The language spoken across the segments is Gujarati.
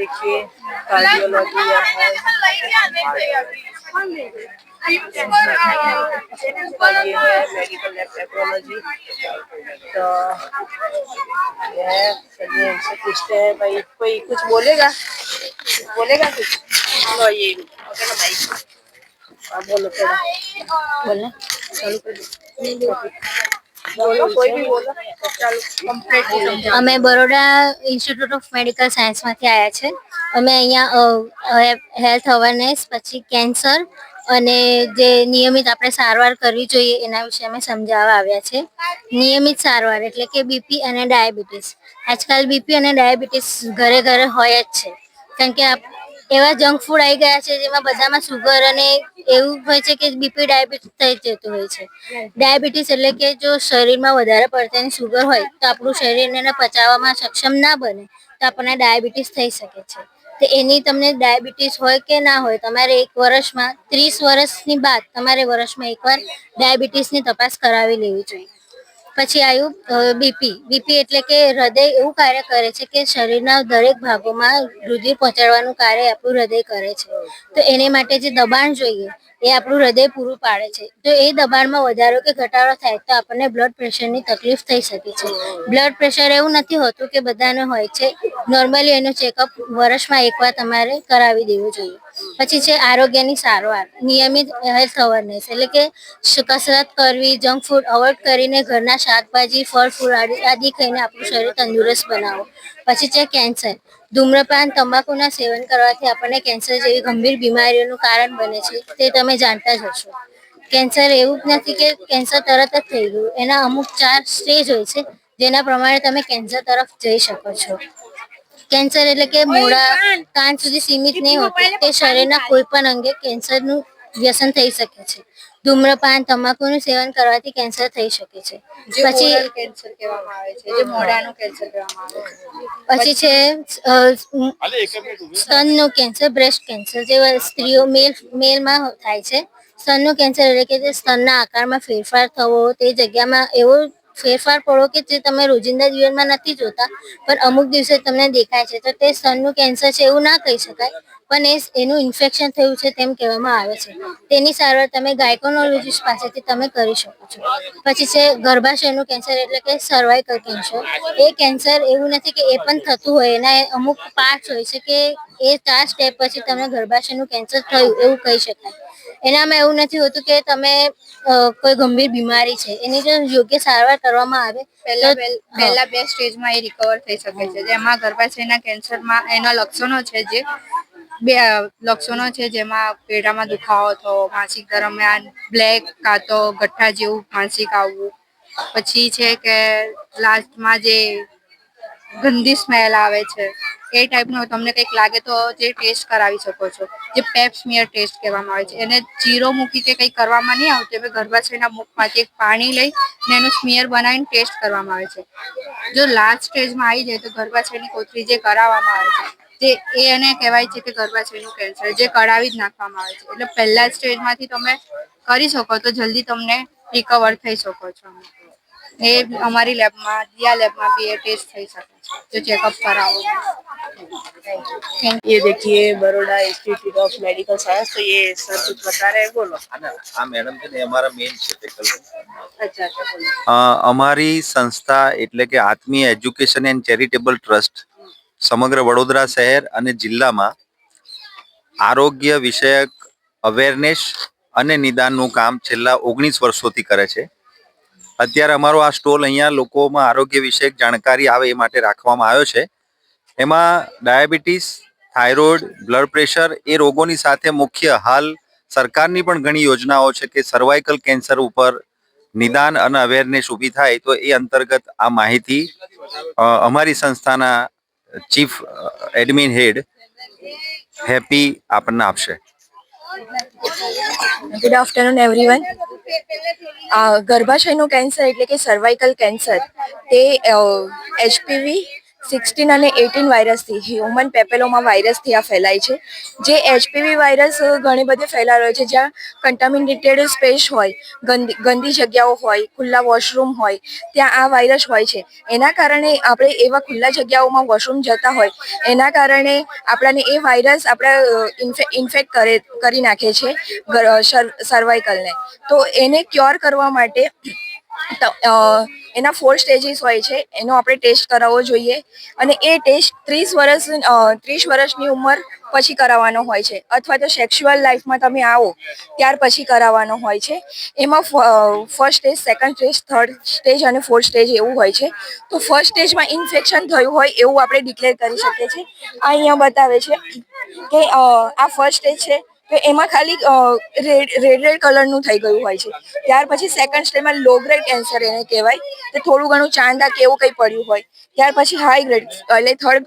देखिए कार्डियोलॉजी यहाँ है ये है मेडिकल लैब टेक्नोलॉजी तो यह चलिए इनसे पूछते हैं भाई कोई कुछ बोलेगा कुछ बोलेगा कुछ चलो ये ओके ना भाई आप बोलो थोड़ा बोलना चालू कर दो અમે બરોડા ઇન્સ્ટિટ્યૂટ ઓફ મેડિકલ સાયન્સમાંથી આવ્યા છે. અમે અહીંયા હેલ્થ અવેરનેસ પછી કેન્સર અને જે નિયમિત આપણે સારવાર કરવી જોઈએ એના વિશે અમે સમજાવવા આવ્યા છે. નિયમિત સારવાર એટલે કે બીપી અને ડાયાબિટીસ. આજકાલ બીપી અને ડાયાબિટીસ ઘરે ઘરે હોય જ છે. કારણ કે એવા જંક ફૂડ આવી ગયા છે જેમાં બધામાં સુગર અને એવું હોય છે કે બીપી ડાયાબિટીસ થઈ જતું હોય છે. ડાયાબિટીસ એટલે કે જો શરીરમાં વધારે પડતાની સુગર હોય તો આપણું શરીર એને પચાવવામાં સક્ષમ ના બને તો આપણને ડાયાબિટીસ થઈ શકે છે. તો એની તમને ડાયાબિટીસ હોય કે ના હોય, તમારે એક વર્ષમાં ત્રીસ વર્ષની બાદ તમારે વર્ષમાં એકવાર ડાયાબિટીસની તપાસ કરાવી લેવી જોઈએ. પછી આવ્યું બીપી. બીપી એટલે કે હૃદય એવું કાર્ય કરે છે કે શરીરના દરેક ભાગોમાં રુધિર પહોંચાડવાનું કાર્ય આપણું હૃદય કરે છે. તો એને માટે જે દબાણ જોઈએ, એ આપણું હૃદય પૂરું પાડે છે. તો એ દબાણમાં વધારો કે ઘટાડો થાય, તો આપણને બ્લડ પ્રેશરની તકલીફ થઈ શકે છે. બ્લડ પ્રેશર એવું નથી હોતું કે બધાને હોય છે. નોર્મલી એનું ચેકઅપ વર્ષમાં એકવાર તમારે કરાવી દેવું જોઈએ. પછી છે આરોગ્યની સારવાર. નિયમિત હેલ્થ અવેરનેસ એટલે કે કસરત કરવી, જંક ફૂડ અવોઇડ કરીને ઘરના શાકભાજી, ફળ, ફૂલ આદિ ખાઈને આપણું શરીર તંદુરસ્ત બનાવો. પછી છે કેન્સર. ધૂમ્રપાન, તંબાકુના સેવન કરવાથી આપણને કેન્સર જેવી ગંભીર બીમારીઓનું કારણ બને છે, તે તમે જાણતા જ હશો. કેન્સર એવું જ નથી કે કેન્સર તરત જ થઈ ગયું. એના અમુક ચાર સ્ટેજ હોય છે, જેના પ્રમાણે તમે કેન્સર તરફ જઈ શકો છો. કેન્સર એટલે કે મોડા કાન સુધી સીમિત નહીં હોતું. તે શરીરના કોઈ પણ અંગે કેન્સરનું વ્યસન થઈ શકે છે. ધૂમ્રપાન તમાકુનું સેવન કરવાથી કેન્સર થઈ શકે છે. પછી કેન્સર કહેવામાં આવે છે જે મોઢાનું કેન્સર કહેવામાં આવે છે. પછી છે સ્તનનું કેન્સર બ્રેસ્ટ કેન્સર જે સ્ત્રીઓ મેલ મેલમાં થાય છે. સ્તનનું કેન્સર એટલે કે જે સ્તનના આકારમાં ફેરફાર થવો તે જગ્યામાં એવો ફેરફાર પડો કે જે તમે રોજિંદા જીવનમાં નથી જોતા, પણ અમુક દિવસે તમને દેખાય છે. તો તે સ્તનનું કેન્સર છે એવું ના કહી શકાય, પણ એ એનું ઇન્ફેક્શન થયું છે તેમ કહેવામાં આવે છે. તેની સારવાર તમે ગાયકોનોલોજીસ્ટ પાસેથી તમે કરી શકો છો. પછી છે ગર્ભાશયનું કેન્સર એટલે કે સર્વાઇકલ કેન્સર. એ કેન્સર એવું નથી કે એ પણ થતું હોય, એના અમુક પાર્ટ હોય છે કે એ ચાર સ્ટેપ પછી તમને ગર્ભાશયનું કેન્સર થયું એવું કહી શકાય. એનામાં એવું નથી હોતું કે તમે કોઈ ગંભીર બીમારી છે. એની જો યોગ્ય સારવાર કરવામાં આવે પહેલા પહેલા બે સ્ટેજમાં એ રિકવર થઈ શકે છે. જેમાં ગર્ભાશયના કેન્સરમાં એના લક્ષણો છે જે બે લક્ષણો છે જેમાં પેટામાં દુખાવો થવો માસિક દરમિયાન બ્લેક કાં તો ગઠ્ઠા જેવું માસિક આવવું. પછી છે કે લાસ્ટમાં જે ગંદી સ્મેલ આવે છે. એ ટાઈપનું તમને કંઈક લાગે તો જે ટેસ્ટ કરાવી શકો છો. જે પેપ સ્મિયર ટેસ્ટ કહેવામાં આવે છે. એને જીરો મૂકી કે કંઈ કરવામાં નહીં આવતું હવે ગર્ભાશયના મુખમાંથી એક પાણી લઈ અને એનું સ્મિયર બનાવીને ટેસ્ટ કરવામાં આવે છે. જો લાસ્ટ સ્ટેજમાં આવી જાય તો ગર્ભાશયની કોથળી જે કરાવવામાં આવે છે એ એને કહેવાય છે કે ગર્ભાશયનું કેન્સર જે કરાવી જ નાખવામાં આવે છે. એટલે પહેલા સ્ટેજમાંથી તમે કરી શકો તો જલ્દી તમને રિકવર થઈ શકો છો. એ અમારી લેબમાં દિયા લેબમાં બી એ ટેસ્ટ થઈ શકે છે. જો ચેકઅપ કરાવો. ये देखिए Baroda institute of medical science तो ये सर कुछ बता रहे हैं बोलो આ મેડમ છે ને અમારા મેઇન છે ફેકલ્ટી अच्छा अच्छा बोलो અ, અમારી સંસ્થા એટલે કે Atmiya education and charitable trust સમગ્ર વડોદરા શહેર અને જિલ્લામાં આરોગ્ય વિષયક અવેરનેસ અને નિદાનનું કામ છેલ્લા ઓગણીસ વર્ષોથી કરે છે અત્યારે અમારો આ સ્ટોલ અહીંયા લોકોમાં આરોગ્ય વિષયક જાણકારી આવે એ માટે રાખવામાં આવ્યો છે એમાં ડાયાબિટીસ, થાઇરોઇડ, બ્લડ પ્રેશર એ રોગોની સાથે મુખ્ય હાલ સરકારની પણ ઘણી યોજનાઓ છે કે સર્વાઇકલ કેન્સર ઉપર નિદાન અને અવેરનેસ ઊભી થાય તો એ અંતર્ગત આ માહિતી અમારી સંસ્થાના ચીફ એડમિન હેડ હેપી આપણને આપશે. ગુડ આફ્ટરનૂન એવરીવન ગર્ભાશયનું કેન્સર એટલે કે સર્વાઇકલ કેન્સર તે એચપીવી સિક્સટીન અને એટીન વાયરસથી હ્યુમન પેપેલોમાં વાયરસથી આ ફેલાય છે. જે એચપીવી વાયરસ ઘણી બધી ફેલાયો છે, જ્યાં કન્ટામિનેટેડ સ્પેસ હોય, ગંદી ગંદી જગ્યાઓ હોય, ખુલ્લા વોશરૂમ હોય, ત્યાં આ વાયરસ હોય છે. એના કારણે આપણે એવા ખુલ્લા જગ્યાઓમાં વોશરૂમ જતા હોય, એના કારણે આપણાને એ વાયરસ આપણા ઇન્ફેક્ટ કરે, કરી નાખે છે સર્વાઇકલને તો એને ક્યોર કરવા માટે એના ફોર સ્ટેજીસ હોય છે. એનો આપણે ટેસ્ટ કરાવવો જોઈએ. અને એ ટેસ્ટ ત્રીસ વર્ષ ત્રીસ વર્ષની ઉંમર પછી કરાવવાનો હોય છે. અથવા તો સેક્સ્યુઅલ લાઈફમાં તમે આવો, ત્યાર પછી કરાવવાનો હોય છે. એમાં first stage second stage third stage અને ફોર્થ સ્ટેજ એવું હોય છે. તો ફર્સ્ટ સ્ટેજમાં ઇન્ફેક્શન થયું હોય એવું આપણે ડિક્લેર કરી શકીએ છીએ. આ અહીંયા બતાવે છે કે આ ફર્સ્ટ સ્ટેજ છે. તો એમાં ખાલી રેડ રેડ રેડ કલરનું થઈ ગયું હોય છે. ત્યાર પછી સેકન્ડ સ્ટેજમાં લો ગ્રેડ કેન્સર એને કહેવાય. તે થોડું ઘણું ચાંદા કે એવું કંઈ પડ્યું હોય. ત્યાર પછી હાઈ ગ્રેડ એટલે થર્ડ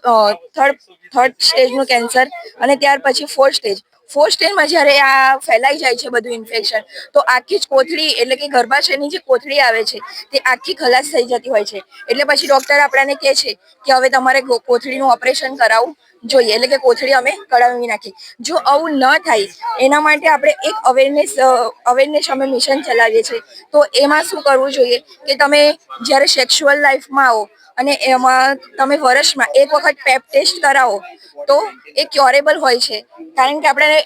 થર્ડ થર્ડ સ્ટેજનું કેન્સર અને ત્યાર પછી ફોર્થ સ્ટેજ ફોર્થ સ્ટેજમાં જ્યારે આ ફેલાઈ જાય છે બધું ઇન્ફેક્શન તો આખી જ કોથળી, એટલે કે ગર્ભાશયની જે કોથળી આવે છે, તે આખી ખલાસ થઈ જતી હોય છે. એટલે પછી ડૉક્ટર આપણાને કહે છે કે હવે તમારે કોથળીનું ઓપરેશન કરાવવું જોઈએ. એટલે કે કોથળી અમે કઢાવી નાખી. જો આવું ન થાય, એના માટે આપણે એક અવેરનેસ અવેરનેસ અમે મિશન ચલાવીએ છીએ. તો એમાં શું કરવું જોઈએ? કે તમે જ્યારે સેક્સ્યુઅલ લાઈફમાં આવો અને એમાં તમે વર્ષમાં એક વખત પેપ ટેસ્ટ કરાવો, તો એ ક્યોરેબલ હોય છે. કારણ કે આપણે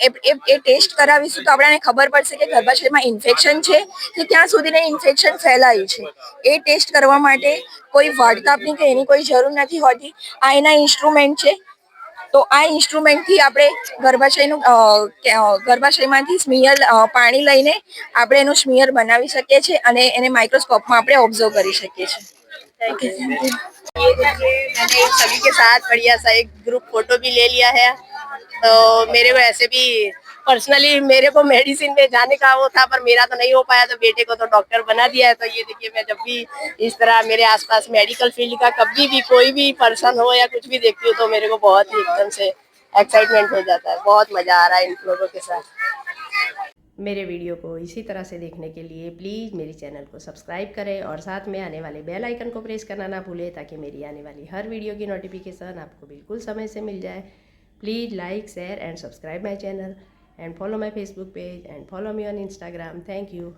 એ- ટેસ્ટ કરાવીશું તો આપણને ખબર પડશે કે ગર્ભાશયમાં ઇન્ફેક્શન છે કે ક્યાં સુધીને ઇન્ફેક્શન ફેલાયું છે. એ ટેસ્ટ કરવા માટે કોઈ વાડકાપની કે એની કોઈ જરૂર નથી હોતી. આ એના ઇન્સ્ટ્રુમેન્ટ છે. તો આ ઇન્સ્ટ્રુમેન્ટથી આપણે ગર્ભાશયનું ગર્ભાશયમાંથી સ્મિયર પાણી લઈને આપણે એનું સ્મિયર બનાવી શકીએ છીએ અને એને માઇક્રોસ્કોપમાં આપણે ઓબ્ઝર્વ કરી શકીએ છીએ. मैंने सभी के साथ बढ़िया सा एक ग्रुप फ़ोटो भी ले लिया है। तो मेरे को ऐसे भी पर्सनली मेरे को मेडिसिन में जाने का वो था, पर मेरा तो नहीं हो पाया तो बेटे को तो डॉक्टर बना दिया है। तो ये देखिए, मैं जब भी इस तरह मेरे आसपास मेडिकल फ़ील्ड का कभी भी कोई भी पर्सन हो या कुछ भी देखती हूँ तो मेरे को बहुत ही एकदम से एक्साइटमेंट हो जाता है। बहुत मज़ा आ रहा है इन लोगों के साथ। मेरे वीडियो को इसी तरह से देखने के लिए प्लीज़ मेरे चैनल को सब्सक्राइब करें और साथ में आने वाले बेल आइकन को प्रेस करना ना भूलें ताकि मेरी आने वाली हर वीडियो की नोटिफिकेशन आपको बिल्कुल समय से मिल जाए। Please like share and subscribe my channel and follow my Facebook page and follow me on Instagram thank you